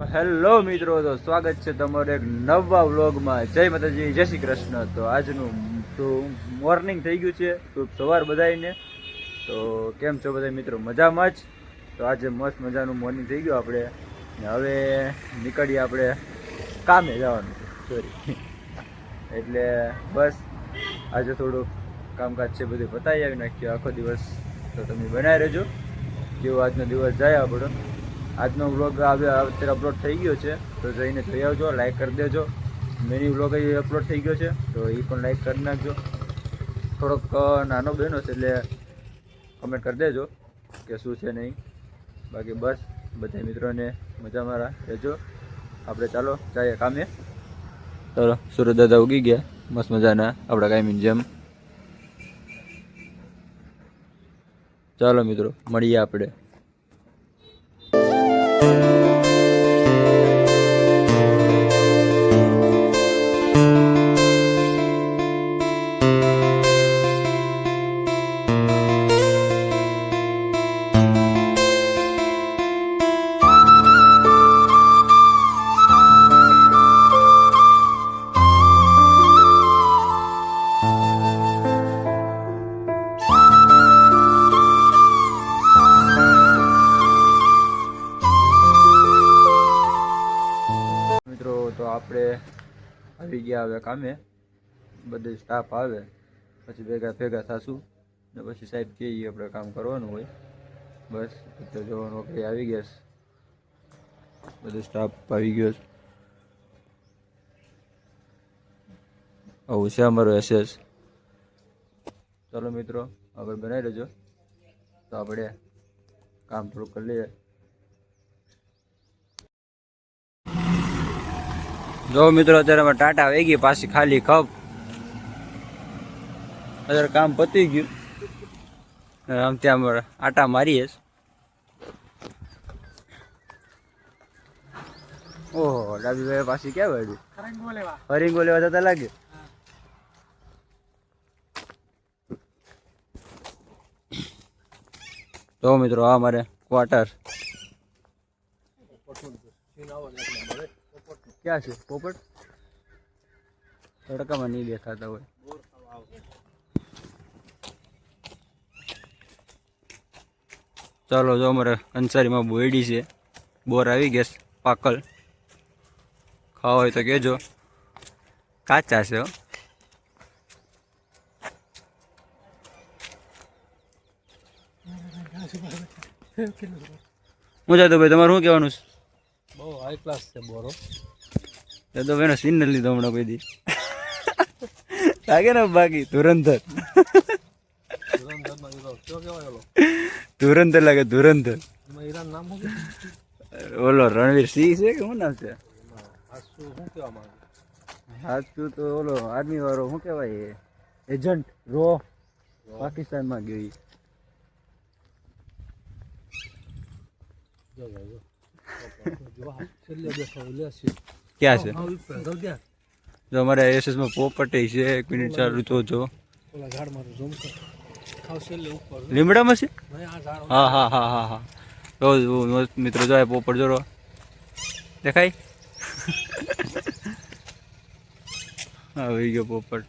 Hello મિત્રો, તો સ્વાગત છે તમારો એક નવા વ્લોગમાં. જય માતાજી, જય શ્રી કૃષ્ણ. તો આજનું તો મોર્નિંગ થઈ ગયું છે. શુભ સવાર બધાને તો કેમ છો બધા મિત્રો? મજામાં જ? તો આજે મસ્ત મજાનું મોર્નિંગ થઈ ગયું આપણે. ને હવે નીકળીએ આપણે કામે જવાનું. સોરી એટલે બસ, આજે થોડું કામકાજ છે બધું પતાવી આવી નાખ્યું. આખો દિવસ તો તમે બનાવી રહેજો. કેવો આજનો દિવસ જાય આપણો. આજનો વ્લોગ અત્યારે અપલોડ થઈ ગયો છે. તો જઈને જોઈ આવજો લાઈક કરી દેજો. મિની વ્લોગ અપલોડ થઈ ગયો છે, તો એ પણ લાઈક કરી નાખજો. થોડોક નાનો બહેનો છે એટલે કમેન્ટ કરી દેજો કે શું છે નહીં. બાકી બસ બધા મિત્રોને મજા મારા રહેજો. આપણે ચાલો જઈએ કામે. ચાલો, સુરત દાદા ઉગી ગયા. મસ્ત મજાના, આપણા કાયમીની જેમ ચાલો મિત્રો, મળીએ આપણે. તો આપણે આવી ગયા હવે કામે. બધે સ્ટાફ આવે, પછી ભેગા ભેગા થશું. ને પછી સાહેબ કહીએ આપણે કામ કરવાનું હોય. બસ, તો જો નોકરી આવી ગયા બધો સ્ટાફ આવી ગયો છે. આવું છે અમારો એસએસ ચાલો મિત્રો, આગળ બનાવી લેજો. તો આપણે કામ થોડું કરી લઈએ. જો મિત્રો અત્યારે અમે ટાટા ગઈ પાછી ખાલી કપ અત્યારે કામ પતી ગયું. આમ ત્યાં આટા મારીએ ઓહો ડાબીભાઈ પાછી ક્યાં વાળી હરિંગો લેવા. જતા લાગે તો મિત્રો આ મારે ક્વાર્ટર ક્યાં છે? પોપટ? તડકામાં નહીં દેખાતા હોય. ચાલો, જો અમારે અંસારીમાં બોયડી છે. બોર આવી ગયા પાકલ. ખાવા હોય તો કહેજો કાચા છે, હું. જાતો ભાઈ, તમારું શું કહેવાનું છે? બહુ હાઈ ક્લાસ છે બોરો તો એનો સીન નથી લીધો હમણાં કોઈ દી. લાગે ને બાકી, ધુરંધર. ધુરંધર લાગે, ધુરંધર. ઓલો રણવીર સિંહ છે કે શું નામ છે? હાચું તો ઓલો આર્મી વાળો, શું કહેવાય એજન્ટ રો, પાકિસ્તાનમાં ગયો. જો જો. જો ક્યાં છે? જો અમારે એસએસમાં પોપટે છે એક મિનિટ ચાલુ તો જો. તો લીમડામાં છે? હા હા હા હા હા. મસ્ત મિત્રો જો પોપટ જોરો દેખાય? આવી ગયો પોપટ.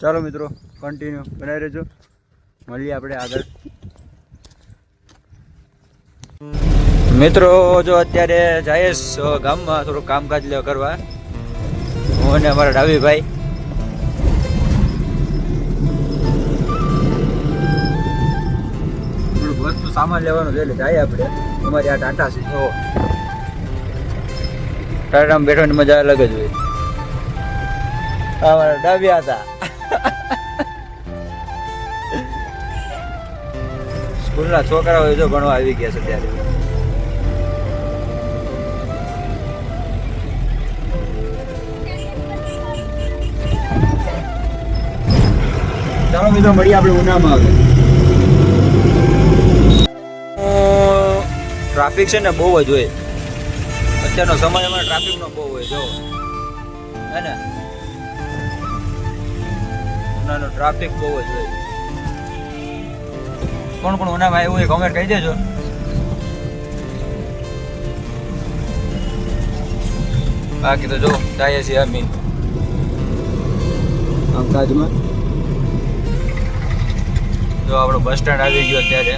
ચાલો મિત્રો કન્ટિન્યુ બનાવી રહેજો. મળીએ આપણે આગળ. મિત્રો, જો અત્યારે છીએ ગામમાં થોડું કામકાજ લેવા કરવા. હું અને અમારા ડાબીભાઈ. થોડુંક વસ્તુ સામાન લેવાનું છે એટલે જાય આપણે. અમારી આ ટાટા છે જો ટાટામાં બેઠવાની મજા અલગ જ હોય. અમારા ડાબિયા હતા. સ્કૂલના છોકરાઓ જો ભણવા આવી ગયા છે ત્યારે ચાલો મિત્રો મળીએ આપણે ઉનામાં આવે ટ્રાફિક છે ને બહુ જ હોય. અત્યારનો સમય અમારે ટ્રાફિકનો બહુ હોય જો. હે ને? ઉનાનો ટ્રાફિક બહુ જ હોય. કોણ કોણ ઉનામાં એવું એ કોમેન્ટ કહી દેજો. બાકી તો જો જાય છે અમી. કામકાજમાં. જો આપણો બસ સ્ટેન્ડ આવી ગયો અત્યારે.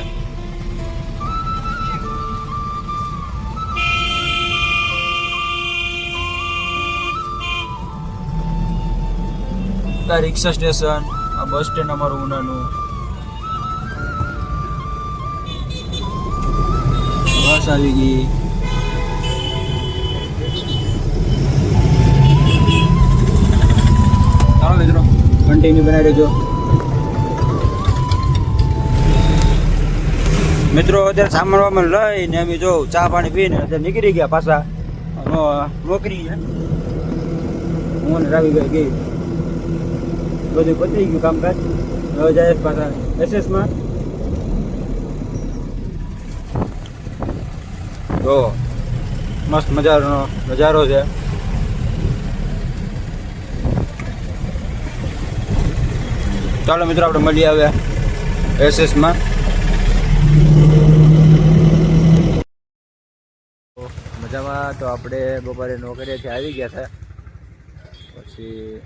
રિક્ષા સ્ટેશન આ બસ સ્ટેન્ડ અમારું ઉનાનું. બસ આવી ગઈ. ચાલો મિત્રો કન્ટિન્યુ બનાવી દેજો. મિત્રો, અત્યારે સામાન વામાન લઈને અમે જો ચા પાણી પીને અત્યારે નીકળી ગયા પાછા. નોકરી હું ને રાવી ગઈ ગઈ. બધું પતી ગયું કામકાજ. હવે જાય પાછા એસએસમાં. જો, મસ્ત મજાનો નજારો છે. ચાલો મિત્રો, આપણે મળી આવ્યા એસએસમાં. મજામાં. તો આપણે બપોરે નોકરીએથી આવી ગયા હતા. પછી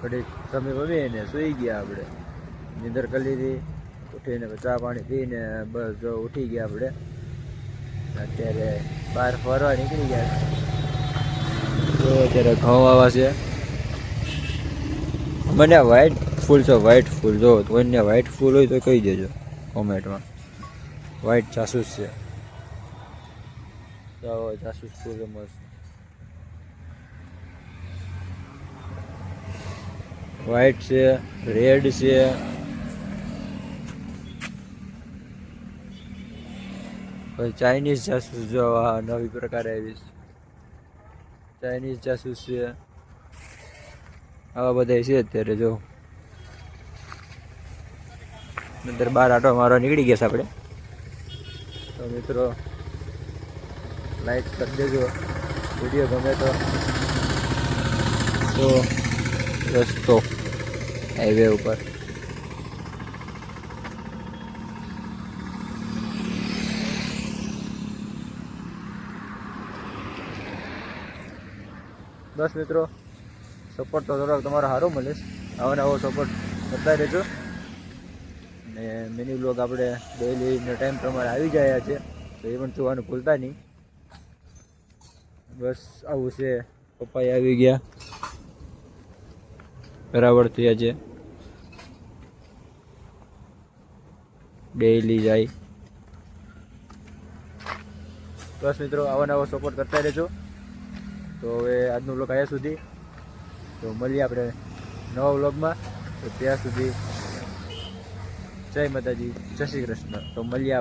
થોડીક તમે પમીને સૂઈ ગયા આપણે. નિંદર કરી લીધી. ઉઠીને ચા પાણી પીને બસ જો ઉઠી ગયા આપણે. અત્યારે બહાર ફરવા નીકળી ગયા તો અત્યારે ઘઉં આવા છે. મને વ્હાઈટ ફૂલ છે, વ્હાઈટ ફૂલ. જો કોઈને વ્હાઈટ ફૂલ હોય તો કહી દેજો કોમેન્ટમાં. વ્હાઈટ જાસૂસ છે. જાસૂસ ફૂલ છે મસ્ત વ્હાઈટ છે રેડ છે. ચાઇનીઝ જાસૂસ જો આ નવી પ્રકાર આવી ચાઇનીઝ જાસૂસ છે. આવા બધા છે અત્યારે જો. નંતર બાર આટો મારવા નીકળી ગયા છે આપણે. તો મિત્રો લાઈક કરી દેજો. વીડિયો ગમે તો. તો રસ્તો હાઈવે ઉપર. બસ મિત્રો સપોર્ટ તો થોડોક તમારો સારો મળીશ આવો આવો સપોર્ટ કરતા રહેજો ને મિની બ્લોગ આપણે ડેઈલી ટાઈમ પ્રમાણે આવી ગયા છે. તો એ પણ જોવાનું ભૂલતા નહીં. બસ આવું છે. પપ્પા આવી ગયા. બરાબર થયા છે. ડેઈલી જાય. બસ મિત્રો, આવો નવો સપોર્ટ કરતા રહેજો. તો હવે આજનું બ્લોગ આવ્યા સુધી. તો મળીએ આપણે નવા વ્લોગમાં તો ત્યાં સુધી જય માતાજી, જય શ્રી કૃષ્ણ. તો મળીએ